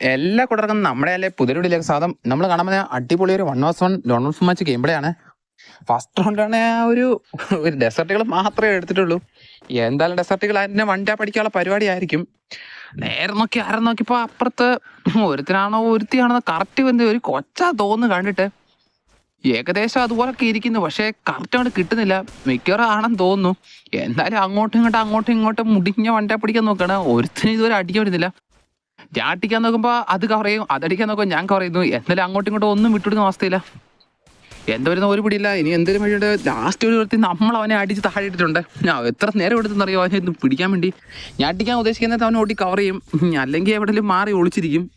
എല്ലാ കൂട്ടർക്കും നമ്മുടെ അല്ലെ പുതിയൊരു സാധനം നമ്മൾ പോകുന്ന അടിപൊളി ഒരു one vs one lone of match ഗെയിംപ്ലേയാണ് first റൗണ്ടാണ് ആ ഒരു ഒരു ഡെസർട്ടുകൾ മാത്രമേ എടുത്തിട്ടുള്ളൂ. എന്തായാലും ഡെസർട്ടുകൾ അതിന്റെ വണ്ടി പഠിക്കാനുള്ള പരിപാടി ആയിരിക്കും നേരെ നോക്കി ആരെ നോക്കിയപ്പോൾ അപ്പുറത്ത് ഒരുത്തിനാണോ ഒരുത്തിയാണോ കറക്റ്റ് വന്ന് ഒരു കൊച്ചാ തോന്നുന്നു കണ്ടിട്ട്. ഏകദേശം അതുപോലൊക്കെ ഇരിക്കുന്നു പക്ഷേ കറക്റ്റ് അങ്ങോട്ട് കിട്ടുന്നില്ല. മിക്കവാറും ആണെന്ന് തോന്നുന്നു. എന്തായാലും അങ്ങോട്ടും ഇങ്ങോട്ടും അങ്ങോട്ടും ഇങ്ങോട്ടും മുടിഞ്ഞ വണ്ട പിടിക്കാൻ നോക്കണം. ഒരുത്തിനും ഇതുവരെ അടിക്കാൻ പറ്റുന്നില്ല ഞാൻ അടിക്കാൻ നോക്കുമ്പോ അത് കവർ ചെയ്യും അതടിക്കാൻ നോക്കുമ്പോൾ ഞാൻ കവർ ചെയ്യുന്നു. എന്നാലും അങ്ങോട്ടും ഇങ്ങോട്ടും ഒന്നും വിട്ടുവിടുന്ന അവസ്ഥയില്ല. എന്താ വരുന്ന ഒരു പിടിയില്ല. ഇനി എന്തെങ്കിലും വഴിയുണ്ട് ലാസ്റ്റ് ഒരു വൃത്തി നമ്മൾ അവനെ അടിച്ച് താഴെ ഇട്ടിട്ടുണ്ട്. ഞാൻ എത്ര നേരം എടുത്തെന്നറിയോ? അവനെ ഒന്ന് പിടിക്കാൻ വേണ്ടി. ഞാൻ അടിക്കാൻ ഉദ്ദേശിക്കുന്നത് അവനെ ഓടി കവർ ചെയ്യും. അല്ലെങ്കിൽ എവിടെയെങ്കിലും മാറി ഒളിച്ചിരിക്കും.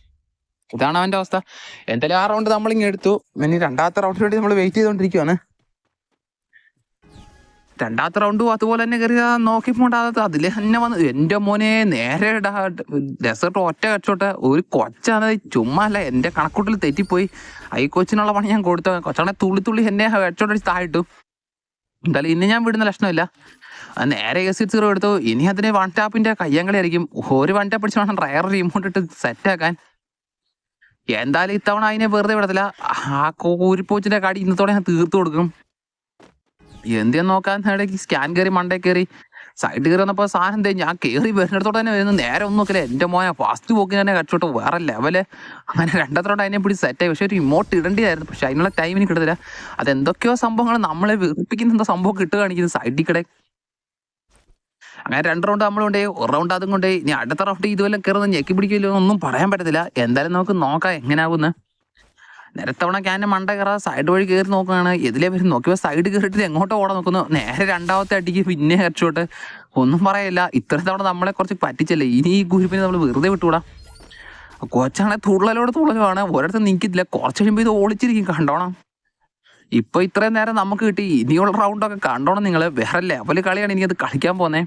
ഇതാണ് അവന്റെ അവസ്ഥ. എന്തായാലും ആ റൗണ്ട് നമ്മളിങ്ങനെ എടുത്തു. ഇനി രണ്ടാമത്തെ റൗണ്ടിന് വേണ്ടി നമ്മൾ വെയിറ്റ് ചെയ്തുകൊണ്ടിരിക്കുകയാണ് രണ്ടാമത്തെ റൗണ്ടും അതുപോലെ തന്നെ കയറി നോക്കി പോണ്ടാകത്ത് അതിൽ തന്നെ വന്ന് എന്റെ മോനെ നേരെ ഡെസേർട്ട് ഒറ്റ കച്ചോട്ടെ. ഒരു കൊച്ചാണ് ചുമ്മാ അല്ല എന്റെ കണക്കൂട്ടിൽ തെറ്റിപ്പോയി. ഐ കൊച്ചിനുള്ള പണി ഞാൻ കൊടുത്ത. കൊച്ചാണെ തുള്ളി തുള്ളി എന്നെ ഹെഡ്ഷോട്ട് താഴിട്ടു എന്തായാലും ഇനി ഞാൻ വിടുന്ന ലക്ഷണമില്ല. നേരെ എസ് സീറോ എടുത്തു. ഇനി അതിന് വൺ ടാപ്പിന്റെ കയ്യങ്കളി ആയിരിക്കും ഒരു വൺ ടാപ്പ് അടിച്ച് വേണം റയർ റിമോട്ട് ഇട്ട് സെറ്റാക്കാൻ എന്തായാലും ഇത്തവണ അതിനെ വെറുതെ വിടത്തില്ല. ആ കൂരിപ്പോച്ചിന്റെ കടി ഇന്നത്തോടെ ഞാൻ തീർത്തു കൊടുക്കും. എന്തിനാ നോക്കാൻ? ഇടയ്ക്ക് സ്കാൻ കയറി മണ്ടേ കയറി സൈഡ് കയറി വന്നപ്പോൾ സാധനം എന്തേ ഞാൻ കയറി വരുന്നിടത്തോടെ തന്നെ വരുന്നു. നേരെ ഒന്നും നോക്കില്ല എന്റെ മോനെ ഫാസ്റ്റ് പോക്കിന് തന്നെ കച്ചോട്ട് വേറെ ലെവൽ അങ്ങനെ രണ്ടത്തോടെ അതിനെ സെറ്റ് ആയി. പക്ഷെ ഒരു ഇമോട്ട് ഇടേണ്ടിയായിരുന്നു. പക്ഷെ അതിനുള്ള ടൈമിന് കിട്ടത്തില്ല. അതെന്തൊക്കെയോ സംഭവങ്ങൾ നമ്മളെ വെറുപ്പിക്കുന്ന എന്തോ സംഭവം കിട്ടുക കാണിക്കുന്നത് സൈഡിൽ കിടെ അങ്ങനെ രണ്ട് റൗണ്ട് നമ്മൾ കൊണ്ടേ ഒരു റൗണ്ട് അതും കൊണ്ടേ. ഇനി അടുത്ത റൗണ്ട് ഇതുപോലെ കയറുന്ന ഞെക്കി പിടിക്കില്ല ഒന്നും പറയാൻ പറ്റത്തില്ല. എന്തായാലും നമുക്ക് നോക്കാം എങ്ങനെയാവുന്ന് നിരത്തവണ ക്യാന്റെ മണ്ട കയറാ സൈഡ് വഴി കയറി നോക്കുകയാണ്. എതിലേ വരും. നോക്കിയപ്പോൾ സൈഡ് കയറിയിട്ട് എങ്ങോട്ടോ ഓടാൻ നോക്കുന്നു. നേരെ രണ്ടാമത്തെ അടിക്ക് പിന്നെ ഹെഡ്ഷോട്ട് ഒന്നും പറയില്ല. ഇത്ര തവണ നമ്മളെ കുറച്ച് പറ്റിച്ചല്ലേ. ഇനി ഈ ഗ്രൂപ്പിനെ നമ്മൾ വെറുതെ വിട്ടുകൂടാ? കൊച്ചാണെ തുള്ളലോട് തുള്ളലുമാണ്. ഒരിടത്ത് നിൽക്കത്തില്ല കുറച്ച് കഴിയുമ്പോൾ ഇത് ഓളിച്ചിരിക്കും കണ്ടോണം. ഇപ്പൊ ഇത്രയും നേരം നമുക്ക് കിട്ടി. ഇനിയുള്ള റൗണ്ടൊക്കെ കണ്ടോണം നിങ്ങൾ വേറെ ലെവൽ കളിയാണ് എനിക്കത് കളിക്കാൻ പോന്നെ.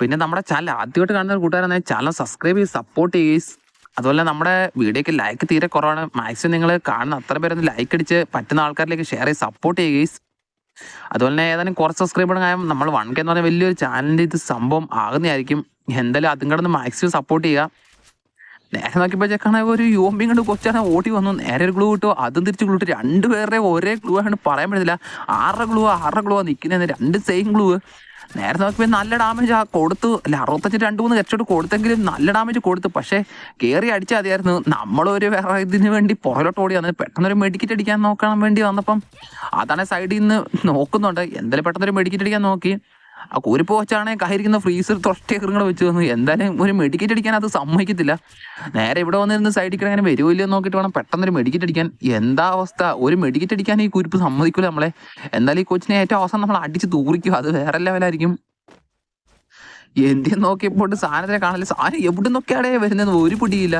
പിന്നെ നമ്മുടെ ചാനൽ ആദ്യമായിട്ട് കാണുന്ന കൂട്ടുകാരാണ് ചാനൽ സബ്സ്ക്രൈബ് ചെയ്ത് സപ്പോർട്ട് ചെയ്യുക അതുപോലെ നമ്മുടെ വീഡിയോയ്ക്ക് ലൈക്ക് തീരെ കുറവാണ്. മാക്സിമം നിങ്ങൾ കാണുന്ന അത്ര പേരൊന്ന് ലൈക്ക് അടിച്ച് പറ്റുന്ന ആൾക്കാരിലേക്ക് ഷെയർ ചെയ്ത് സപ്പോർട്ട് ചെയ്യുക അതുപോലെ തന്നെ ഏതായാലും കുറച്ച് സബ്സ്ക്രൈബർ കാര്യം നമ്മൾ വൺ കെ എന്ന് പറഞ്ഞാൽ വലിയൊരു ചാനലിന്റെ ഇത് സംഭവം ആകുന്നതായിരിക്കും. എന്തായാലും അതും കിടന്ന് മാക്സിമം സപ്പോർട്ട് ചെയ്യുക. നേരെ നോക്കിയപ്പോഴേക്കാണ് ഒരു യുവമ്പി കണ്ട് കൊച്ചാണ് ഓടി വന്നു. നേരെ ഒരു ഗ്ലൂ കിട്ടുമോ അതും തിരിച്ച് ഗ്ലൂ ഇട്ട് രണ്ടുപേരുടെ ഒരേ ഗ്ലൂ ആണ് പറയാൻ പറ്റുന്നില്ല. ആറര ഗ്ലൂ ആറര ഗ്ലൂ നിൽക്കുന്നത് രണ്ട് സെയിം ഗ്ലൂ നേരെ നോക്കിയപ്പോൾ നല്ല ഡാമേജ് ആ കൊടുത്തു. അല്ല അറുപത്തഞ്ച് രണ്ട് മൂന്ന് കച്ചോട്ട് കൊടുത്തെങ്കിലും നല്ല ഡാമേജ് കൊടുത്തു. പക്ഷേ കയറി അടിച്ചാൽ മതിയായിരുന്നു. നമ്മളൊരു വേറെ ഇതിന് വേണ്ടി പുറകിലോട്ട് ഓടി വന്നത്. പെട്ടെന്നൊരു മെഡിക്കറ്റ് അടിക്കാൻ നോക്കാൻ വേണ്ടി വന്നപ്പം അതാണ് സൈഡിൽ നിന്ന് നോക്കുന്നുണ്ട്. എന്തായാലും പെട്ടെന്നൊരു മെഡിക്കറ്റ് അടിക്കാൻ നോക്കി. ആ കൂരിപ്പോ വെച്ചാണെങ്കിൽ കഹരിക്കുന്ന ഫ്രീസർ തൊട്ടേക്കറുകൾ വെച്ച് വന്നു എന്തായാലും ഒരു മെഡിക്കറ്റ് അടിക്കാൻ അത് സമ്മതിക്കത്തില്ല. നേരെ ഇവിടെ വന്നിരുന്ന് സൈഡിൽ കിടങ്ങനെ വരുമോ നോക്കിയിട്ട് വേണം പെട്ടെന്നൊരു മെഡിക്കറ്റ് അടിക്കാൻ. എന്താ അവസ്ഥ? ഒരു മെഡിക്കറ്റ് അടിക്കാൻ ഈ കുരിപ്പ് സമ്മതിക്കില്ല നമ്മളെ. എന്തായാലും ഈ കൊച്ചിനെ ഏറ്റവും അവസാനം നമ്മൾ അടിച്ച് തൂറിക്കും. അത് വേറെ ലെവലായിരിക്കും എന്തിനും നോക്കിയപ്പോൾ സാധനത്തിനെ കാണില്ല സാധനം എവിടെ നിന്നൊക്കെയാടേ വരുന്നത് ഒരു പിടിയില്ല.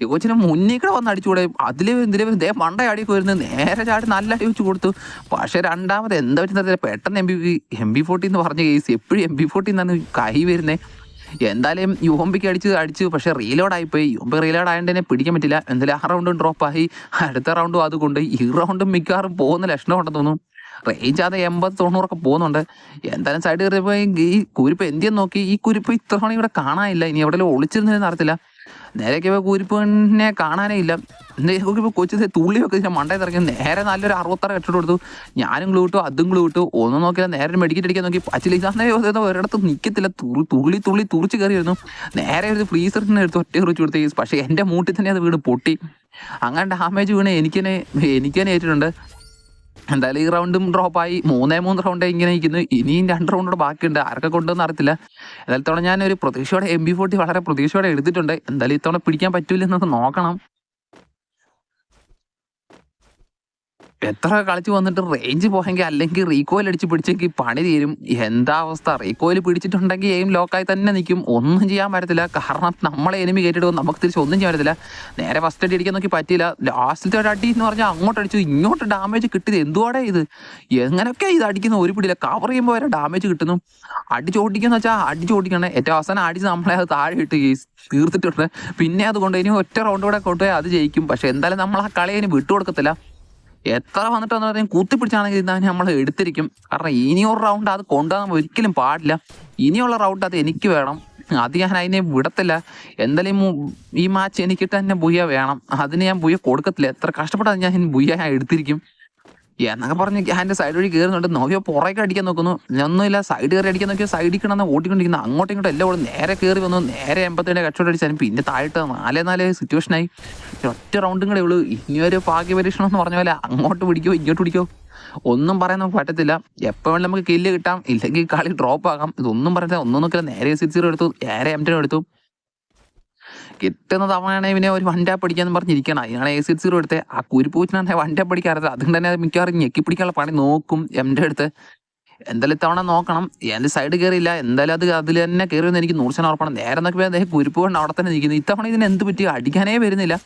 ഈ കൊച്ചിനെ മുന്നിൽ കൂടെ വന്ന് അടിച്ചുകൂടെ. അതിൽ എന്തിലെ ദേ മണ്ട അടിയൊക്കെ വരുന്നത് നേരെ ചാടി നല്ല അടി വെച്ച് കൊടുത്തു. പക്ഷേ രണ്ടാമത് എന്താ പറ്റുന്നത് പെട്ടെന്ന് M B M B forty എന്ന് പറഞ്ഞ കേസ് എപ്പോഴും എം ബി ഫോർട്ടി എന്നാണ് കൈ വരുന്നത് എന്തായാലും യുഹോംബിക്ക് അടിച്ച് അടിച്ചു പക്ഷേ റീലോഡായിപ്പോയി. യുഹോംബി റീലോഡ് ആയതുകൊണ്ട് തന്നെ പിടിക്കാൻ പറ്റില്ല. എന്തായാലും ആ റൗണ്ടും ഡ്രോപ്പായി അടുത്ത റൗണ്ടും അത് കൊണ്ട് ഈ റൗണ്ടും മിക്കവാറും പോകുന്ന ലക്ഷണം ഉണ്ടെന്ന് തോന്നുന്നു. റേഞ്ച് അത് എൺപത് തൊണ്ണൂറൊക്കെ പോകുന്നുണ്ട്. എന്തായാലും സൈഡ് കയറിയപ്പോൾ ഈ കുരിപ്പ് എന്തിയെന്ന് നോക്കി? ഈ കുരിപ്പ് ഇത്ര മണി ഇവിടെ കാണാനില്ല. ഇനി എവിടെയെങ്കിലും ഒളിച്ചിരുന്നതെന്ന് അറിയത്തില്ല. നേരെയൊക്കെ കുരിപ്പിനെ കാണാനേ ഇല്ല. ഇപ്പോൾ കൊച്ചു തുള്ളി വെക്ക് ഞാൻ മണ്ടയിൽ ഇറങ്ങി നേരെ നല്ലൊരു അറുപത്താറ് കെട്ടിട്ട് കൊടുത്തു ഞാനും ഗ്ലൂ ഇട്ടു അതും ഗ്ലൂ ഇട്ടു. ഒന്നും നോക്കിയാൽ നേരെ മെഡിക്കറ്റ് അടിക്കാൻ നോക്കി. പച്ചില്ല ഇതാന്നേ ഒരിടത്ത് നിൽക്കത്തില്ല തുള്ളി തുള്ളി തുറിച്ച് കയറിയിരുന്നു. നേരെ ഒരു ഫ്രീസറിനെ എടുത്ത് ഒറ്റ കുറിച്ച് കൊടുത്തു പക്ഷേ എന്റെ മൂട്ടിൽ തന്നെ അത് വീട് പൊട്ടി. അങ്ങനെ ഡാമേജ് വീണ്. എനിക്കെന്നെ എനിക്കെന്നെ ഏറ്റിട്ടുണ്ട്. എന്തായാലും ഈ റൗണ്ടും ഡ്രോപ്പായി. മൂന്നേ മൂന്ന് റൗണ്ട് ഇങ്ങനെ ഇരിക്കുന്നു ഇനിയും രണ്ട് റൗണ്ടോട് ബാക്കിയുണ്ട്. ആരൊക്കെ കൊണ്ടുവന്ന് അറിയത്തില്ല. എന്തായാലും ഇത്തവണ ഞാനൊരു പ്രതീക്ഷയോടെ എം ബി ഫോർട്ടി വളരെ പ്രതീക്ഷയോടെ എടുത്തിട്ടുണ്ട്. എന്തായാലും ഇത്തവണ പിടിക്കാൻ പറ്റൂലെന്നൊക്കെ നോക്കണം. എത്ര കളിച്ച് വന്നിട്ട് റേഞ്ച് പോയെങ്കിൽ അല്ലെങ്കിൽ റീകോയിൽ അടിച്ച് പിടിച്ചെങ്കിൽ പണി തീരും. എന്താ അവസ്ഥ? റീകോയിൽ പിടിച്ചിട്ടുണ്ടെങ്കിൽ എയിം ലോക്കായി തന്നെ നിൽക്കും. ഒന്നും ചെയ്യാൻ പറ്റത്തില്ല. കാരണം നമ്മളെ എനിമി കയറ്റിട്ട് നമുക്ക് തിരിച്ച് ഒന്നും ചെയ്യാൻ പറ്റത്തില്ല. നേരെ ഫസ്റ്റ് അടി അടിക്കാൻ നോക്കി പറ്റിയില്ല. ലാസ്റ്റിലത്തെ ഒരു അടി എന്ന് പറഞ്ഞാൽ അങ്ങോട്ട് അടിച്ചു. ഇങ്ങോട്ട് ഡാമേജ് കിട്ടിയത് എന്തുവാടെ ഇത്? എങ്ങനെയൊക്കെ ഇത് അടിക്കുന്ന? ഒരു പിടിയില്ല. കവർ ചെയ്യുമ്പോൾ വരെ ഡാമേജ് കിട്ടുന്നു. അടിച്ച് ഓടിക്കുന്ന വെച്ചാൽ അടിച്ചോട്ടിക്കണേ ഏറ്റവും അവസാനം അടിച്ച് നമ്മളെ അത് താഴെ ഇട്ട് തീർത്തിട്ടുണ്ട്. പിന്നെ അതുകൊണ്ട് ഇനി ഒറ്റ റൗണ്ട് കൂടെ കൊണ്ടുപോയി അത് ജയിക്കും. പക്ഷെ എന്തായാലും നമ്മൾ ആ കളി ഇനി വിട്ടുകൊടുക്കത്തില്ല. എത്ര വന്നിട്ട് പറയുന്നത് കൂത്തിപ്പിടിച്ചാണെങ്കിൽ ഇതാ നമ്മൾ എടുത്തിരിക്കും. കാരണം ഇനിയൊരു റൗണ്ട് അത് കൊണ്ടുപോകാൻ ഒരിക്കലും പാടില്ല. ഇനിയുള്ള റൗണ്ട് അത് എനിക്ക് വേണം. അത് ഞാൻ അതിനെ വിടത്തില്ല. എന്തായാലും ഈ മാച്ച് എനിക്കിട്ട് തന്നെ ബുയ്യ വേണം. അതിന് ഞാൻ ബുയ്യ കൊടുക്കത്തില്ല. എത്ര കഷ്ടപ്പെട്ടാൽ ഞാൻ ബുയ്യ ഞാൻ എടുത്തിരിക്കും. എന്നൊക്കെ പറഞ്ഞ് അതിന്റെ സൈഡ് വഴി കയറുന്നുണ്ട് നോക്കിയോ പുറകെ അടിക്കാൻ നോക്കുന്നു. ഒന്നുമില്ല സൈഡ് കയറി അടിക്കാൻ നോക്കിയോ സൈഡിൽ കിടന്ന് ഓട്ടിക്കൊണ്ടിരിക്കുന്നു അങ്ങോട്ടും ഇങ്ങോട്ടും എല്ലാം നേരെ കയറി വന്നു. നേരെ എൺപത്തേഴ് കച്ചവടം അടിച്ചാലും പിന്നെ താഴ്ത്ത നാലേ നാല് സിറ്റുവേഷനായി ഒറ്റ റൗണ്ടും കൂടെ ഉള്ളൂ. ഇനി ഒരു ഭാഗ്യ പരീക്ഷണം എന്ന് പറഞ്ഞ പോലെ അങ്ങോട്ട് പിടിക്കോ ഇങ്ങോട്ട് പിടിക്കോ? ഒന്നും പറയാൻ നമുക്ക് പറ്റത്തില്ല. എപ്പോൾ വേണമെങ്കിലും നമുക്ക് കില്ല് കിട്ടാം. ഇല്ലെങ്കിൽ കളി ഡ്രോപ്പ് ആകാം. ഇതൊന്നും പറയാൻ ഒന്നും നോക്കില്ല. നേരെ സിക്സ് സീറോ എടുത്തു. നേരെ എം ടെൻ എടുത്തു. കിട്ടുന്ന തവണയാണെങ്കിൽ ഇവനെ ഒരു വൺ പിടിക്കാന്ന് പറഞ്ഞിരിക്കണം. അതിനാണ് എ സിക്സ് സീറോ എടുത്ത് ആ കുരുപ്പൂച്ചിനാണെങ്കിൽ വൺ ടാപ്പ് അടിക്കാറില്ല അതുകൊണ്ട് തന്നെ മിക്കവാറും ഞെക്കി പിടിക്കാനുള്ള പണി നോക്കും എന്റെ അടുത്ത്. എന്തായാലും ഇത്തവണ നോക്കണം. എന്റെ സൈഡ് കയറിയില്ല എന്തായാലും അത് അതിൽ തന്നെ കയറി എനിക്ക് നൂറ് ശതമാനം ഉറപ്പാണ്. നേരെ നോക്കി അദ്ദേഹം കുരുപ്പ് കൊണ്ട് അവിടെ തന്നെ നിൽക്കുന്നു. ഇത്തവണ ഇതിന് എന്ത് പറ്റി? അടിക്കാനേ വരുന്നില്ല.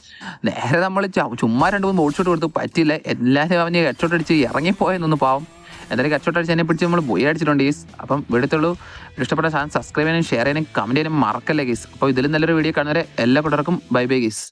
നേരെ നമ്മൾ ചുമ്മാ രണ്ട് മൂന്ന് ബോട്ട് ഷോട്ട് കൊടുത്ത് പറ്റില്ല എല്ലാവരും അവന് ഹെഡ്ഷോട്ട് അടിച്ച് ഇറങ്ങിപ്പോയെന്നൊന്ന് പാവം. എന്തായാലും അടിച്ച് എന്നെ പിടിച്ച് നമ്മൾ പോയി അടിച്ചിട്ടുണ്ട് ഗീസ് അപ്പം വിടത്തുള്ളൂ. ഇഷ്ടപ്പെട്ട സാധനം സബ്സ്ക്രൈബ് ചെയ്യാനും ഷെയർ ചെയ്യാനും കമന്റ് ചെയ്യാനും മറക്കല്ലേ ഗീസ് അപ്പോൾ ഇതിലും നല്ലൊരു വീഡിയോ കാണുന്നവരെ എല്ലാ പിള്ളേർക്കും ബൈ ബൈ ഗീസ്